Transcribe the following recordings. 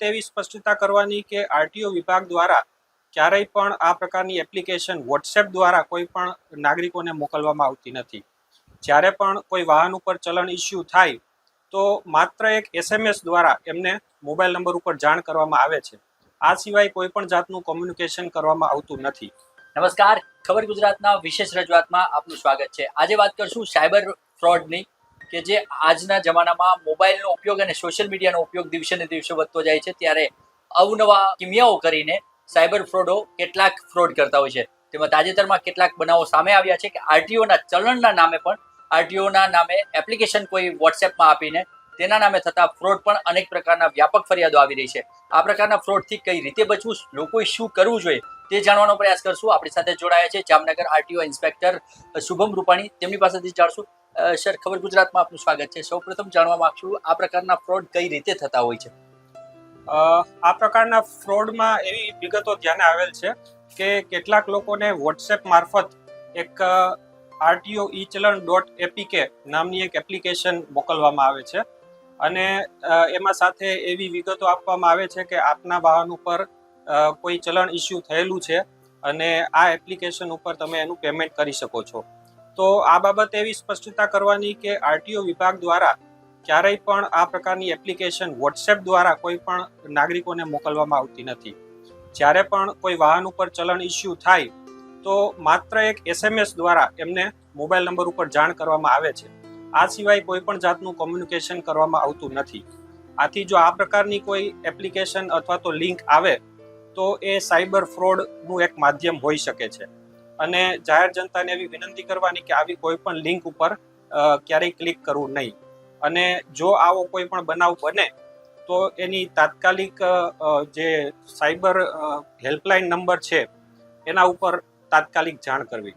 બાબત એવી સ્પષ્ટતા કરવાની કે આરટીઓ વિભાગ દ્વારા ક્યારેય પણ આ પ્રકારની એપ્લિકેશન વોટ્સએપ દ્વારા કોઈ પણ નાગરિકોને મોકલવામાં આવતી નથી. જ્યારે પણ કોઈ વાહન ઉપર ચલણ ઇસ્યુ થાય, તો માત્ર એક એસએમએસ દ્વારા એમને મોબાઈલ નંબર ઉપર જાણ કરવામાં આવે છે. આ સિવાય કોઈ પણ જાતનું કોમ્યુનિકેશન કરવામાં આવતું નથી. નમસ્કાર. ખબર ગુજરાતના વિશેષ રજૂઆતમાં આપનું સ્વાગત છે. આજે વાત કરશું સાયબર ફ્રોડની કે જે આજના જમાનામાં મોબાઈલનો ઉપયોગ અને સોશિયલ મીડિયાનો ઉપયોગ દિવસે ને દિવસે વધતો જાય છે, ત્યારે અવનવા કિમિયાઓ કરીને સાયબર ફ્રોડો કેટલાક ફ્રોડ કરતા હોય છે. તેમાં તાજેતરમાં કેટલાક બનાવો સામે આવ્યા છે કે આરટીઓના ચલણના નામે પણ, આરટીઓના નામે એપ્લિકેશન કોઈ વોટ્સએપમાં આપીને તેના નામે થતા ફ્રોડ પણ અનેક પ્રકારના વ્યાપક ફરિયાદો આવી રહી છે. આ પ્રકારના ફ્રોડથી કઈ રીતે બચવું, લોકોએ શું કરવું જોઈએ તે જાણવાનો પ્રયાસ કરશું. આપણી સાથે જોડાયા છે જામનગર આરટીઓ ઇન્સ્પેક્ટર શુભમ રૂપાણી. તેમની પાસેથી જાણશું સર, ખબર ગુજરાતમાં આપનું સ્વાગત છે. સૌપ્રથમ જાણવા માંગશું આ પ્રકારના ફ્રોડ કઈ રીતે થતા હોય છે? આ પ્રકારના ફ્રોડમાં એવી વિગતો ધ્યાને આવેલ છે કે કેટલાક લોકોને વોટ્સએપ મારફત એક આરટીઓ ઈ ચલણ ડોટ એપીકે નામની એક એપ્લિકેશન મોકલવામાં આવે છે. અને એમાં સાથે એવી વિગતો આપવામાં આવે છે કે આપના વાહન ઉપર કોઈ ચલણ ઇસ્યુ થયેલું છે અને આ એપ્લિકેશન ઉપર તમે એનું પેમેન્ટ કરી શકો છો. તો આ બાબતે એવી સ્પષ્ટતા કરવાની કે આરટીઓ વિભાગ દ્વારા ક્યારેય પણ આ પ્રકારની એપ્લિકેશન વોટ્સએપ દ્વારા કોઈ પણ નાગરિકોને મોકલવામાં આવતી નથી. જ્યારે પણ કોઈ વાહન ઉપર ચલણ ઇસ્યુ થાય, તો માત્ર એક એસએમએસ દ્વારા એમને મોબાઈલ નંબર ઉપર જાણ કરવામાં આવે છે. આ સિવાય કોઈ પણ જાતનું કોમ્યુનિકેશન કરવામાં આવતું નથી. આથી જો આ પ્રકારની કોઈ એપ્લિકેશન અથવા તો લિંક આવે, તો એ સાયબર ફ્રોડનું એક માધ્યમ હોઈ શકે છે. અને જાહેર જનતાને એવી વિનંતી કરવાની કે આવી કોઈ પણ લિંક ઉપર ક્યારેય ક્લિક કરવું નહીં. અને જો આવો કોઈ પણ બનાવ બને, તો એની તાત્કાલિક જે સાયબર હેલ્પલાઇન નંબર છે, એના ઉપર તાત્કાલિક જાણ કરવી.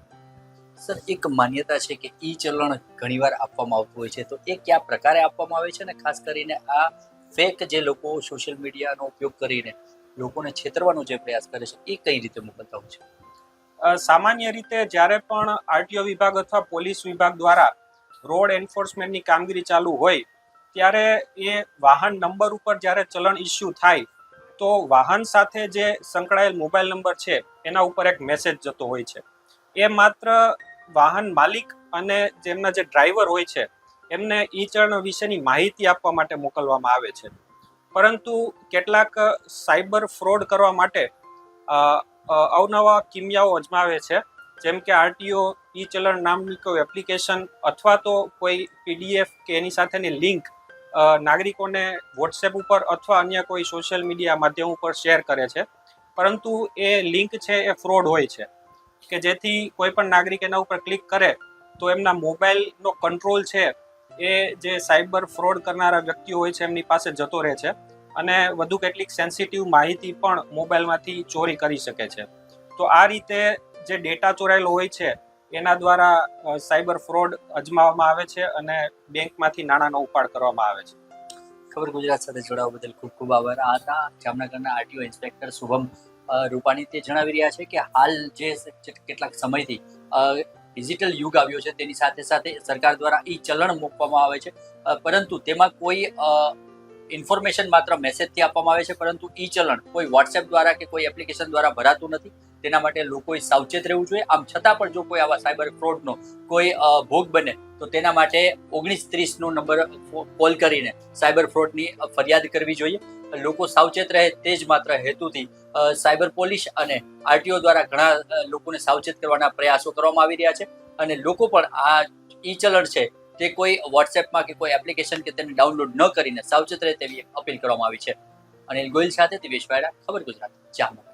સર, એક માન્યતા છે કે ઈ ચલણ ઘણીવાર આપવામાં આવતું હોય છે. તો એ કયા પ્રકારે આપવામાં આવે છે અને ખાસ કરીને આ ફેક જે લોકો સોશિયલ મીડિયાનો ઉપયોગ કરીને લોકોને છેતરવાનો જે પ્રયાસ કરે છે, એ કઈ રીતે મોકલતા હોય છે? સામાન્ય રીતે જ્યારે પણ આરટીઓ વિભાગ અથવા પોલીસ વિભાગ દ્વારા રોડ એન્ફોર્સમેન્ટની કામગીરી ચાલુ હોય, ત્યારે એ વાહન નંબર ઉપર જ્યારે ચલણ ઇસ્યુ થાય, તો વાહન સાથે જે સંકળાયેલ મોબાઈલ નંબર છે, એના ઉપર એક મેસેજ જતો હોય છે. એ માત્ર વાહન માલિક અને જેમના જે ડ્રાઈવર હોય છે, એમને ઈ ચલણ વિશેની માહિતી આપવા માટે મોકલવામાં આવે છે. પરંતુ કેટલાક સાયબર ફ્રોડ કરવા માટે અવનવા કિમિયાઓ અજમાવે છે. જેમ કે આરટીઓ ઈ ચલણ નામની કોઈ એપ્લિકેશન અથવા તો કોઈ પીડીએફ કે એની સાથેની લિંક નાગરિકોને વોટ્સએપ ઉપર અથવા અન્ય કોઈ સોશિયલ મીડિયા માધ્યમ ઉપર શેર કરે છે. પરંતુ એ લિંક છે એ ફ્રોડ હોય છે. કે જેથી કોઈ પણ નાગરિક એના ઉપર ક્લિક કરે, તો એમના મોબાઈલનો કંટ્રોલ છે એ જે સાયબર ફ્રોડ કરનારા વ્યક્તિઓ હોય છે એમની પાસે જતો રહે છે. અને વધુ કેટલીક સેન્સિટિવ માહિતી પણ મોબાઈલમાંથી ચોરી કરી શકે છે. તો આ રીતે જે ડેટા ચોરાયેલો હોય છે, એના દ્વારા સાયબર ફ્રોડ અજમાવવામાં આવે છે અને બેંકમાંથી નાણાંનો ઉપાડ કરવામાં આવે છે. ખબર ગુજરાત સાથે જોડાવા બદલ ખૂબ ખૂબ આભાર. આ હતા જામનગરના આરટીઓ ઇન્સ્પેક્ટર શુભમ રૂપાણી. તે જણાવી રહ્યા છે કે હાલ જે કેટલાક સમયથી ડિજિટલ યુગ આવ્યો છે, તેની સાથે સાથે સરકાર દ્વારા ઈ ચલણ મૂકવામાં આવે છે. પરંતુ તેમાં કોઈ ઇન્ફોર્મેશન માત્ર મેસેજથી આપવામાં આવે છે, પરંતુ ઈ ચલણ કોઈ વોટ્સએપ દ્વારા કે કોઈ એપ્લિકેશન દ્વારા ભરાતું નથી. તેના માટે લોકોએ સાવચેત રહેવું જોઈએ. આમ છતાં પણ જો કોઈ આવા સાયબર ફ્રોડનો કોઈ ભોગ બને, તો તેના માટે ઓગણીસ ત્રીસનો નંબર કોલ કરીને સાયબર ફ્રોડની ફરિયાદ કરવી જોઈએ. લોકો સાવચેત રહે તે જ માત્ર હેતુથી સાયબર પોલીસ અને આરટીઓ દ્વારા ઘણા લોકોને સાવચેત કરવાના પ્રયાસો કરવામાં આવી રહ્યા છે. અને લોકો પણ આ ઈ ચલણ છે તે કોઈ વોટ્સએપમાં કે કોઈ એપ્લિકેશન કે તેને ડાઉનલોડ ન કરીને સાવચેત રહે તેવી અપીલ કરવામાં આવી છે. અનિલ ગોયલ સાથે દિવેશ વાયડા, ખબર ગુજરાત, જામનગર.